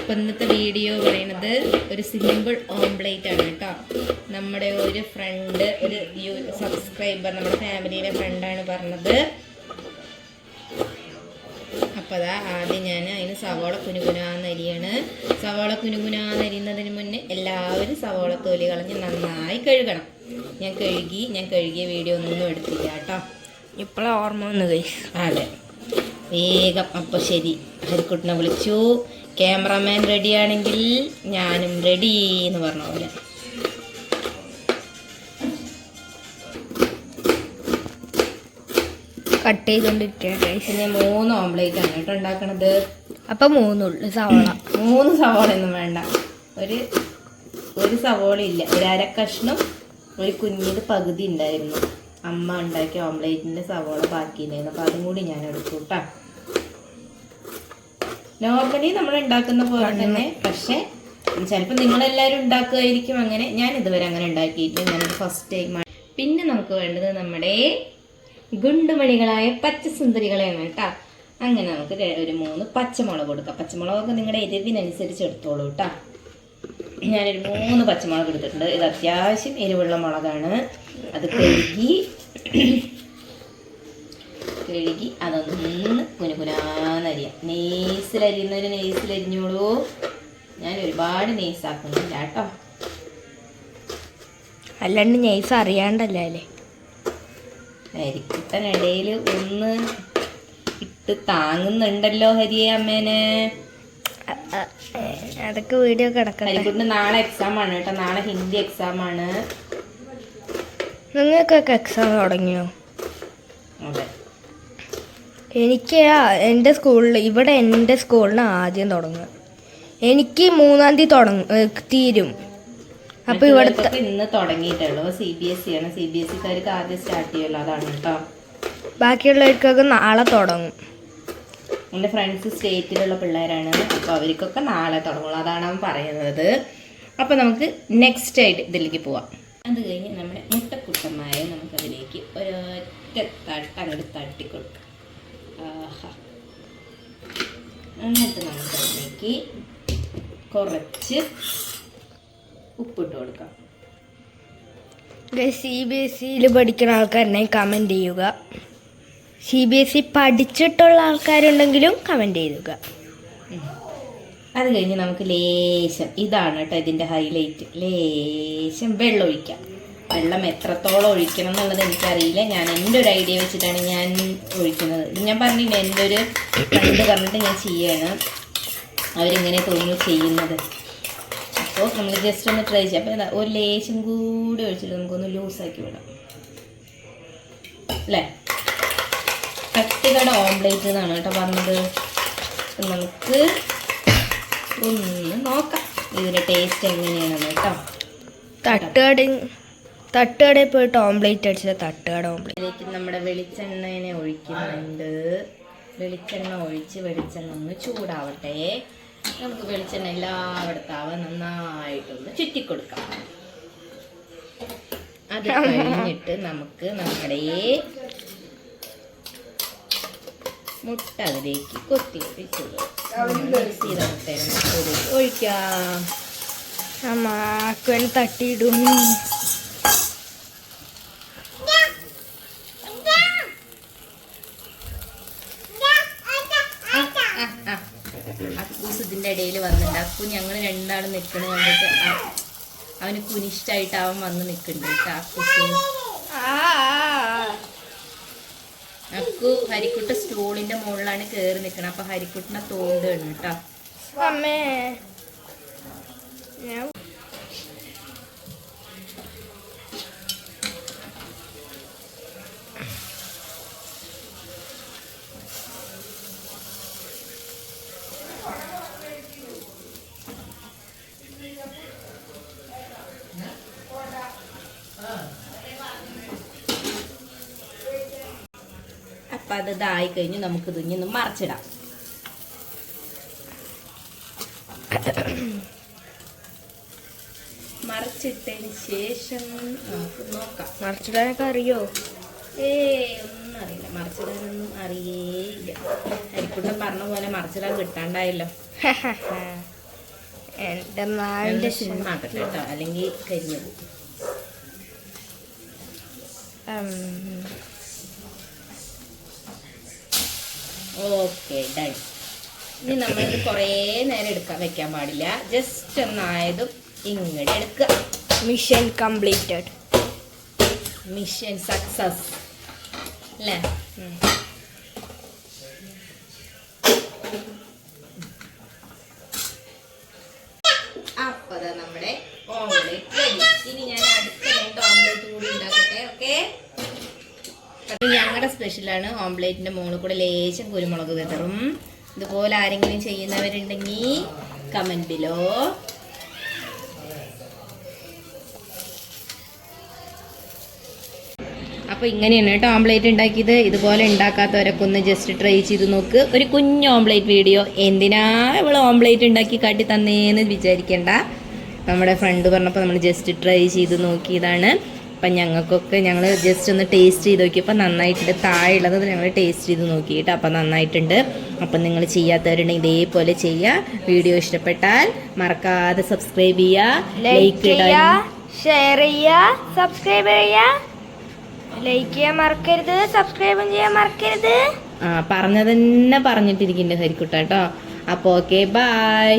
അപ്പം ഇന്നത്തെ വീഡിയോ പറയുന്നത് ഒരു സിമ്പിൾ ഓംപ്ലേറ്റ് ആണ് കേട്ടോ. നമ്മുടെ ഒരു ഫ്രണ്ട് ഒരു യു സബ്സ്ക്രൈബർ നമ്മുടെ ഫാമിലിയിലെ ഫ്രണ്ടാണ് പറഞ്ഞത്. അപ്പോൾ അതാ ആദ്യം ഞാൻ അതിന് സവോള കുനുകുനാന്നരിയാണ് സവോള കുനുകുനാന്നരിയുന്നതിന് മുന്നേ എല്ലാവരും സവോള തൊലി കളഞ്ഞ് നന്നായി കഴുകണം. ഞാൻ കഴുകി ഞാൻ കഴുകിയ വീഡിയോ ഒന്നും എടുത്തില്ല കേട്ടോ. ഇപ്പോഴാണ് ഓർമ്മ വന്നു കൈ അതെ. വേഗം. അപ്പോൾ ശരി. ഹരിക്കുട്ടിനെ വിളിച്ചു. ക്യാമറമാൻ റെഡിയാണെങ്കിൽ ഞാനും റെഡി എന്ന് പറഞ്ഞ പോലെ. കട്ട് ചെയ്തുകൊണ്ടിരിക്കുകയാണ് പിന്നെ മൂന്ന് ഓംലേറ്റ് ആണ് കേട്ടോ ഉണ്ടാക്കണത്. അപ്പൊ മൂന്നുള്ളു സവാള. മൂന്ന് സവോള ഒന്നും വേണ്ട. ഒരു ഒരു സവോള ഇല്ല. ഒരു അര കഷ്ണം ഒരു കുഞ്ഞിന്റെ പകുതി ഉണ്ടായിരുന്നു. അമ്മ ഉണ്ടാക്കിയ ഓംലേറ്റിന്റെ സവോള ബാക്കിയില്ലായിരുന്നു അപ്പോൾ അതും കൂടി ഞാൻ എടുത്തു കേട്ടോ. നോർമലി നമ്മൾ ഉണ്ടാക്കുന്ന പോലെ തന്നെ പക്ഷേ ചിലപ്പോൾ നിങ്ങളെല്ലാവരും ഉണ്ടാക്കുമായിരിക്കും അങ്ങനെ. ഞാൻ ഇതുവരെ അങ്ങനെ ഉണ്ടാക്കിയിട്ടില്ല. ഞാനത് ഫസ്റ്റ് ടൈമാണ് പിന്നെ നമുക്ക് വേണ്ടത് നമ്മുടെ ഗുണ്ടുമണികളായ പച്ചസുന്ദരികളെയാണ് കേട്ടോ. അങ്ങനെ നമുക്ക് ഒരു മൂന്ന് പച്ചമുളക് കൊടുക്കാം. പച്ചമുളകൊക്കെ നിങ്ങളുടെ എരിവിനനുസരിച്ച് എടുത്തോളൂ കേട്ടോ. ഞാനൊരു മൂന്ന് പച്ചമുളക് എടുത്തിട്ടുണ്ട്. ഇത് അത്യാവശ്യം എരിവുള്ള മുളകാണ്. അത് കഴുകി കഴുകി അതൊന്ന് കുനുകുനാന്നരിയാം. നെയ്സിലരിയുന്നവര് നെയ്സിലരിഞ്ഞോളൂ. ഞാൻ ഒരുപാട് നെയ്സാക്കുന്നില്ല കേട്ടോ. അല്ലാണ്ട് നെയ്സ് അറിയാണ്ടല്ലേ ഹരിക്കുട്ടനിടയിൽ ഒന്ന് ഇട്ട് താങ്ങുന്നുണ്ടല്ലോ ഹരിയെ അമ്മേനെ. അതൊക്കെ വീഡിയോ കിടക്കാം ഹരിക്കുട്ടിന് നാളെ എക്സാം ആണ് കേട്ടോ. നാളെ ഹിന്ദി എക്സാം ആണ്. നിങ്ങൾക്കൊക്കെ എക്സാം തുടങ്ങിയോ? അതെ. എനിക്ക് എന്റെ സ്കൂളിൽ ഇവിടെ എന്റെ സ്കൂളിന് ആദ്യം തുടങ്ങുക. എനിക്ക് മൂന്നാം തീയതി തുടങ്ങും തീരും. അപ്പൊ ഇവിടുത്തെ ഇന്ന് തുടങ്ങിയിട്ടുള്ളൂ. സി ബി എസ് സി ആണ്. സി ബി എസ് സിക്കാർക്ക് ആദ്യം സ്റ്റാർട്ട് ചെയ്യുമല്ലോ അതാണ് കേട്ടോ ബാക്കിയുള്ളവർക്കൊക്കെ നാളെ തുടങ്ങും. എന്റെ ഫ്രണ്ട്സ് സ്റ്റേറ്റിലുള്ള പിള്ളേരാണ്. അപ്പോൾ അവർക്കൊക്കെ നാളെ തുടങ്ങുള്ളൂ. അതാണ് അവൻ പറയുന്നത്. അപ്പോൾ നമുക്ക് നെക്സ്റ്റ് ആയിട്ട് ഇതിലേക്ക് പോവാം. അത് കഴിഞ്ഞ് നമ്മുടെ നമുക്കതിലേക്ക് ഒരൊറ്റ തട്ട് അങ്ങോട്ട് തട്ടി കൊടുക്കുക ആഹാ. എന്നിട്ട് നമുക്കതിലേക്ക് കുറച്ച് ഉപ്പിട്ട് കൊടുക്കാം. സി ബി എസ് സിയിൽ പഠിക്കുന്ന ആൾക്കാരനെ കമന്റ് ചെയ്യുക. സി ബി എസ് സി പഠിച്ചിട്ടുള്ള ആൾക്കാരുണ്ടെങ്കിലും കമന്റ് ചെയ്യുക അത് കഴിഞ്ഞ് നമുക്ക് ലേശം ഇതാണ് കേട്ടോ ഇതിന്റെ ഹൈലൈറ്റ് ലേശം വെള്ളം ഒഴിക്കാം വെള്ളം എത്രത്തോളം ഒഴിക്കണം എന്നുള്ളത് എനിക്കറിയില്ല. ഞാൻ എന്റെ ഒരു ഐഡിയ വെച്ചിട്ടാണ് ഞാൻ ഒഴിക്കുന്നത്. ഞാൻ പറഞ്ഞില്ല എന്റെ ഒരു ഫ്രണ്ട് പറഞ്ഞിട്ട് ഞാൻ ചെയ്യാണ്. അവരിങ്ങനെ തോന്നുന്നു ചെയ്യുന്നത്. അപ്പോൾ നമ്മൾ ജസ്റ്റ് ഒന്ന് ട്രൈ ചെയ്യാം. അപ്പോൾ ഒരു ലേശം കൂടി ഒഴിച്ചിട്ട് നമുക്കൊന്ന് ലൂസാക്കി വിടാം. അല്ലേ? കട്ടികട ഓംലേറ്റ് എന്നാണ് കേട്ടോ പറഞ്ഞത്. നമുക്ക് ഒന്ന് നോക്കാം. ഇതിന്റെ ടേസ്റ്റ് എങ്ങനെയാണെന്ന് കേട്ടോ. തട്ടുകട തട്ടുകടയിൽ പോയിട്ട് ഓംലേറ്റ് അടിച്ചത് തട്ടുകട ഇതിലേക്ക് നമ്മുടെ വെളിച്ചെണ്ണനെ ഒഴിക്കുന്നുണ്ട്. വെളിച്ചെണ്ണ ഒഴിച്ച് വെളിച്ചെണ്ണ ഒന്ന് ചൂടാവട്ടെ. നമുക്ക് വെളിച്ചെണ്ണ എല്ലായിടത്താവും നന്നായിട്ടൊന്ന് ചുറ്റിക്കൊടുക്കാം. അത് കഴിഞ്ഞിട്ട് നമുക്ക് നമ്മുടെ മുട്ട അതിലേക്ക് കൊത്തി ഒഴിക്കാം. അമ്മ തട്ടിയിടും. ഇതിന്റെ ഇടയിൽ വന്നിട്ടുണ്ട്. അക്കു ഞങ്ങൾ രണ്ടാളും നിൽക്കണ കണ്ടിട്ട് അവന് കുനിഷ്ടായിട്ട് അവൻ വന്ന് നിൽക്കുന്നുണ്ട് കേട്ടോ അക്കു ഹരിക്കുട്ട സ്റ്റോളിന്റെ മുകളിലാണ് കയറി നിൽക്കണം അപ്പൊ ഹരിക്കുട്ടിനെ തോണ്ടാണ് കേട്ടോ. അമ്മേ ഞാൻ അപ്പൊ അത് ഇതായി കഴിഞ്ഞ് നമുക്ക് തുഞ്ഞൊന്ന് മറിച്ചിടാം. മറിച്ചിട്ടതിന് ശേഷം നമുക്ക് നോക്കാം. മറിച്ചിടാനൊക്കെ അറിയോ? ഏ ഒന്നും അറിയില്ല. മറിച്ചിടാനൊന്നും അറിയേയില്ല. അരിക്കുട്ടൻ പറഞ്ഞ പോലെ മറിച്ചിടാൻ കിട്ടാണ്ടായല്ലോ. എന്റെ നല്ല മാവിന്റെ സിനിമ ആക്കട്ടെ കേട്ടോ. അല്ലെങ്കിൽ കരിഞ്ഞു പോകും. Okay done. ഇനി നമ്മളിത് കുറേ നേരം എടുക്കാൻ വെക്കാൻ പാടില്ല. ജസ്റ്റ് ഒന്നായതും ഇങ്ങോട്ട് എടുക്കുക മിഷൻ കംപ്ലീറ്റഡ് മിഷൻ സക്സസ് അല്ലേ സ്പെഷ്യലാണ് ഓംലെറ്റിന്റെ മുകളിൽ കൂടെ ലേശം കുരുമുളക് വിതറും. ഇതുപോലെ ആരെങ്കിലും ചെയ്യുന്നവരുണ്ടെങ്കിൽ കമന്റ് ബിലോ അപ്പോൾ ഇങ്ങനെയാണ് കേട്ടോ ഓംലേറ്റ് ഉണ്ടാക്കിയത്. ഇതുപോലെ ഉണ്ടാക്കാത്തവരൊക്കെ ഒന്ന് ജസ്റ്റ് ട്രൈ ചെയ്ത് നോക്ക്. ഒരു കുഞ്ഞ് ഓംലേറ്റ് വീഡിയോ എന്തിനാ ഇവൾ ഓംലേറ്റ് ഉണ്ടാക്കി കാട്ടി തന്നേന്ന് വിചാരിക്കേണ്ട. നമ്മുടെ ഫ്രണ്ട് പറഞ്ഞപ്പോൾ നമ്മൾ ജസ്റ്റ് ട്രൈ ചെയ്ത് നോക്കിയതാണ്. അപ്പം ഞങ്ങൾക്കൊക്കെ ഞങ്ങൾ ജസ്റ്റ് ഒന്ന് ടേസ്റ്റ് ചെയ്ത് നോക്കിയപ്പോൾ നന്നായിട്ടുണ്ട്. താഴെയുള്ളത് ഞങ്ങൾ ടേസ്റ്റ് ചെയ്ത് നോക്കിയിട്ട് അപ്പം നന്നായിട്ടുണ്ട്. അപ്പം നിങ്ങൾ ചെയ്യാത്തവരുണ്ടെങ്കിൽ ഇതേപോലെ ചെയ്യുക. വീഡിയോ ഇഷ്ടപ്പെട്ടാൽ മറക്കാതെ സബ്സ്ക്രൈബ് ചെയ്യുക. ലൈക്ക് ചെയ്യുക ഷെയർ ചെയ്യുക സബ്സ്ക്രൈബ് ചെയ്യുക. ലൈക്ക് ചെയ്യാൻ മറക്കരുത് സബ്സ്ക്രൈബും ചെയ്യാൻ മറക്കരുത്. ആ പറഞ്ഞതന്നെ പറഞ്ഞിട്ടിരിക്കുന്നുണ്ട് ഹരിക്കുട്ടാട്ടോ അപ്പോൾ ഓക്കെ ബായ്